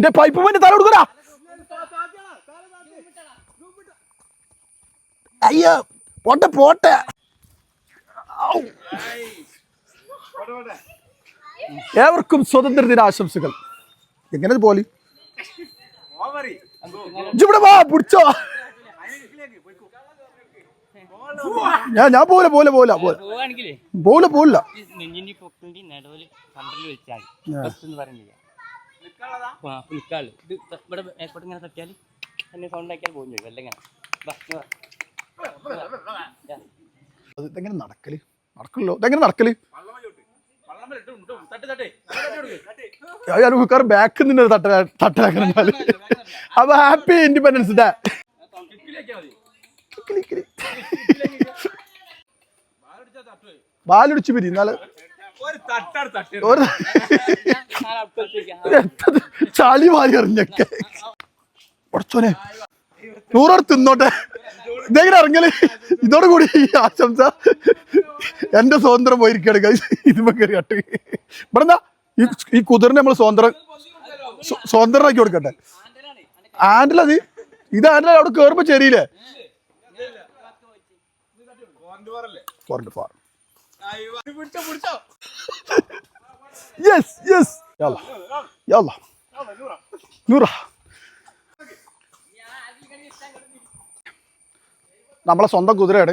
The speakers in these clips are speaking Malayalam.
എന്റെ പൈപ്പ് പോയിട്ട് തല കൊടുക്കടാ. അയ്യോ പോട്ടെ പോട്ടെ. ഏവർക്കും സ്വതന്ത്ര ദിനാശംസകൾ. എങ്ങനെ പോലെ? ഇവിടെ വാ പിടിച്ചോ. ഞാൻ ഞാൻ പോലെ പോലെ പോലെ പോലെ. പോലെ പോലെ. ആ നിൽക്കാൾ ഇത് ഇവിടെ എയർപോർട്ട് ഇങ്ങനെ തട്ടിയാൽ എന്നെ സൗണ്ട് ആക്കിയാൽ പോകും ചെയ്യും. അല്ലെങ്കിൽ ഇതെങ്ങനെ നടക്കൽ? നടക്കല്ലോ. ഇതെങ്ങനെ നടക്കൽ? ഞാൻ ബാക്ക് നിന്ന് തട്ട അപ്പൊ ഹാപ്പി ഇൻഡിപെൻഡൻസ് ഡേ ബാലൊടിച്ച് പിരി എന്നാൽ ഒരു ചളി മാറി എറിഞ്ഞൊക്കെ. ഉടച്ചോനെ നൂറോട് തിന്നോട്ടെ. ഇതെങ്ങനെ ഇറങ്ങൽ? ഇതോട് കൂടി ഈ ആശംസ. എന്റെ സ്വതന്ത്രം പോയിരിക്കുകയാണ് കൈ ഇതുമ്പോ കയറി കട്ട്. ഇവിടെ എന്താ? ഈ ഈ കുതിരനെ നമ്മൾ സ്വതന്ത്രം സ്വാതന്ത്ര്യമാക്കി കൊടുക്കട്ടെ. ആൻഡിലത് ഇത്. ആൻഡില അവിടെ കയറുമ്പോ ചെറിയില്ലേ? ഫോറിന്റെ ഫാർ യെസ് يلا نورا നൂറ നമ്മളെ സ്വന്തം കുതിരയാണ്.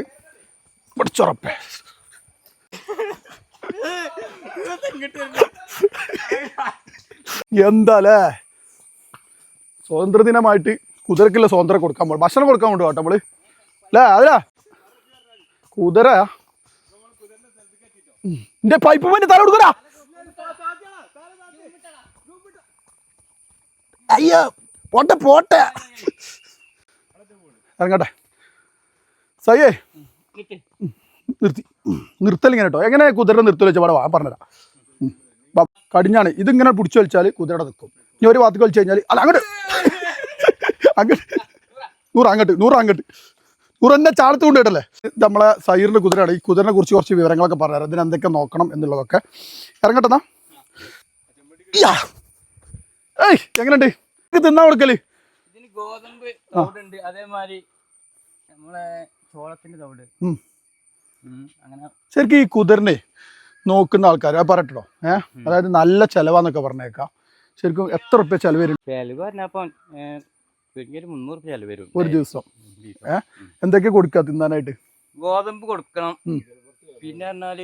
പിടിച്ചുറപ്പേ. എന്താലേ? സ്വാതന്ത്ര്യദിനമായിട്ട് കുതിരക്കില്ല സ്വാതന്ത്ര്യം കൊടുക്കാൻ പോകും ഭക്ഷണം കൊടുക്കാൻ വേണ്ടി കേട്ടോ നമ്മൾ. അല്ലേ അതിലാ? കുതിര എന്റെ പൈപ്പ് പറ്റി തല കൊടുക്കടാ അയ്യോ പോട്ടെ പോട്ടെ. ഇറങ്ങട്ടെ. സയ്യേ. നിർത്തി. നിർത്തലിങ്ങനെ കേട്ടോ. എങ്ങനെ കുതിര നിർത്തൽ വെച്ചാൽ വാ പറഞ്ഞുതരാം. കടിഞ്ഞാണ്. ഇതിങ്ങനെ പിടിച്ചു വലിച്ചാൽ കുതിരയുടെ നിൽക്കും ഇനി ഒരു ഭാഗത്ത് കളിച്ചു കഴിഞ്ഞാൽ അല്ല അങ്ങോട്ട് അങ്ങോട്ട് നൂറ് അങ്ങോട്ട് നൂറ് അങ്ങോട്ട്. നൂറ് എന്നെ ചാളത്ത് കൊണ്ടിട്ടല്ലേ നമ്മളെ സൈറിന്റെ കുതിരയാണ്. ഈ കുതിരനെ കുറിച്ച് കുറച്ച് വിവരങ്ങളൊക്കെ പറഞ്ഞുതരാം. ഇതിന് എന്തൊക്കെ നോക്കണം എന്നുള്ളതൊക്കെ. ഇറങ്ങട്ടെന്നാ. ഏയ് എങ്ങനെയുണ്ട്? ഇത് തിന്നാ കൊടുക്കൽ? ഇതിന് ഗോതമ്പ് അതേമാതിരി നമ്മളെ ചോളത്തിന്റെ. ഉം, അങ്ങനെ ശരിക്കും ഈ കുതിരനെ നോക്കുന്ന ആൾക്കാർ അത് പറയട്ടോ ഏഹ് അതായത് നല്ല ചെലവാന്നൊക്കെ പറഞ്ഞേക്കാം. ശരിക്കും എത്ര റുപ്യ ചെലവ് വരും? ചെലവ് പറഞ്ഞപ്പം ഒരു മുന്നൂറ് രൂപ ചെലവ് വരും. ഒരു ദിവസം. ഏഹ് എന്തൊക്കെ കൊടുക്കുക തിന്നാനായിട്ട്? ഗോതമ്പ് കൊടുക്കണം. പിന്നെ പറഞ്ഞാൽ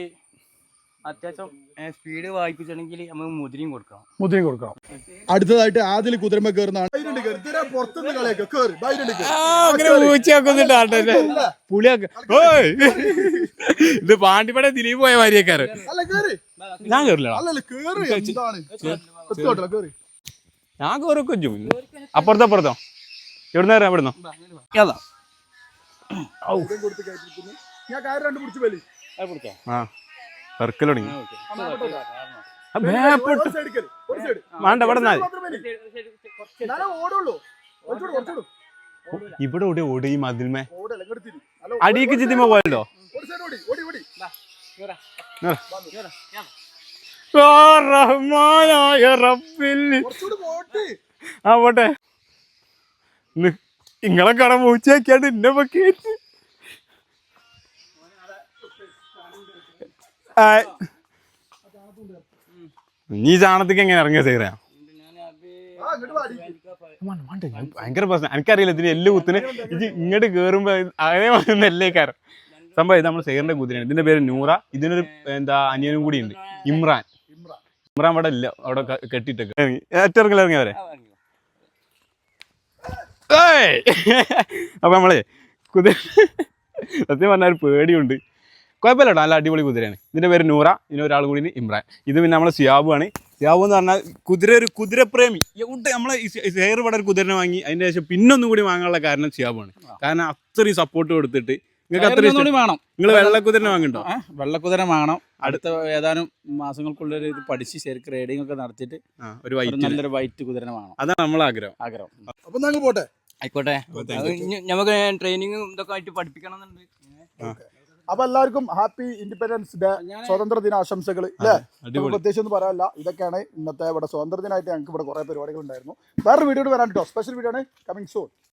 അത്യാവശ്യം സ്പീഡ് വായിപ്പിച്ചണെങ്കിൽ നമുക്ക് മുതിരിയും കൊടുക്കണം മുതിരിയും കൊടുക്കണം അടുത്തതായിട്ട് ആദ്യം കുതിരമ കയറുന്നതാണ് പുളിയൊക്കെ. ഓയ്. ഇത് പാണ്ടിപ്പട ദിലീപ് പോയ മാതിരിയേക്കാറ് ഞാൻ കേറില്ല. ഞാൻ കേറൊക്കെ ചെയ്യും. അപ്പുറത്തോ അപ്പുറത്തോ? എവിടുന്ന കയറാം എവിടുന്നോ അതാ ആ. സർക്കിൾ തുടങ്ങി മേപ്പോട്ട് വേണ്ട ഇവിടെ. ഇവിടെ ഓടി ഓടി ഈ മതിൽമേ അടിയൊക്കെ ചിത്തിമ പോയല്ലോ? ആവട്ടെ റഹ്മാനായ റബ്ബിൽ. ആ പോട്ടെ. നിങ്ങളെ കട മൂച്ചയാക്കിയാണ്ട് എന്നെ പൊക്കേറ്റ് നീ ചാണത്തേക്ക് എങ്ങനെ ഇറങ്ങിയ സൈറ? ഭയങ്കര പ്രശ്നം. എനിക്കറിയില്ല ഇതിന് എല്ല് കുത്തിന്. ഇത് ഇങ്ങോട്ട് കേറുമ്പോ അതേ നെല്ലേക്കാരൻ സംഭവം ഇത് നമ്മൾ സൈറിന്റെ കുതിരയാണ്. ഇതിന്റെ പേര് നൂറ. ഇതിനൊരു എന്താ അനിയനും കൂടി ഉണ്ട്. ഇമ്രാൻ. ഇമ്രാൻ അവിടെ ഇല്ല. അവിടെ കെട്ടിട്ടൊക്കെ ഏറ്റവും ഇറങ്ങിയവരെ ഏയ്! അപ്പൊ നമ്മളെ കുതിര സത്യം പറഞ്ഞ ഒരു പേടിയുണ്ട്. കുഴപ്പമില്ല കേട്ടോ നല്ല അടിപൊളി കുതിരയാണ്. ഇതിന്റെ പേര് നൂറ ഇനി ഒരാൾ കൂടി ഇമ്രാൻ. ഇത് പിന്നെ നമ്മളെ സിയാബു ആണ് സിയാബു എന്ന് പറഞ്ഞാൽ കുതിര ഒരു കുതിരപ്രേമി. എവിടെ നമ്മളെ ഇവിടെ ഒരു കുതിരനെ വാങ്ങി അതിന്റെ ശേഷം പിന്നൊന്നും കൂടി വാങ്ങാനുള്ള കാരണം സിയാബു ആണ് കാരണം അത്രയും സപ്പോർട്ട് കൊടുത്തിട്ട് നിങ്ങൾക്ക് അത്രയും കൂടി വേണം. നിങ്ങൾ വെള്ളക്കുതിരനെ വാങ്ങിണ്ടോ വെള്ളക്കുതിര വാങ്ങണം. അടുത്ത ഏതാനും മാസങ്ങൾക്കുള്ളിൽ ഇത് പഠിച്ച് ശരിക്കും റൈഡിംഗ് ഒക്കെ നടത്തിയിട്ട് ഒരു വൈറ്റ് നല്ലൊരു വൈറ്റ് കുതിരനെ വാങ്ങണം. അതാണ് നമ്മളെ ആഗ്രഹം. ആഗ്രഹം. അപ്പൊ പോട്ടെ? ആയിക്കോട്ടെ. നമുക്ക് ട്രെയിനിങ്ങും ഇതൊക്കെ ആയിട്ട് പഠിപ്പിക്കണം എന്നുണ്ട് അപ്പൊ എല്ലാവർക്കും ഹാപ്പി ഇൻഡിപെൻഡൻസ് ഡേ സ്വതന്ത്ര ദിന ആശംസകൾ അല്ലേ? പ്രത്യേകിച്ച് ഒന്നും പറയാനില്ല. ഇതൊക്കെയാണ് ഇന്നത്തെ ഇവിടെ സ്വാതന്ത്ര്യദിനായിട്ട് ഞങ്ങൾക്ക് ഇവിടെ കുറെ പരിപാടികൾ ഉണ്ടായിരുന്നു വേറെ വീഡിയോ വരാൻ കേട്ടോ. സ്പെഷ്യൽ വീഡിയോ ആണ് കമ്മിങ് സൂൺ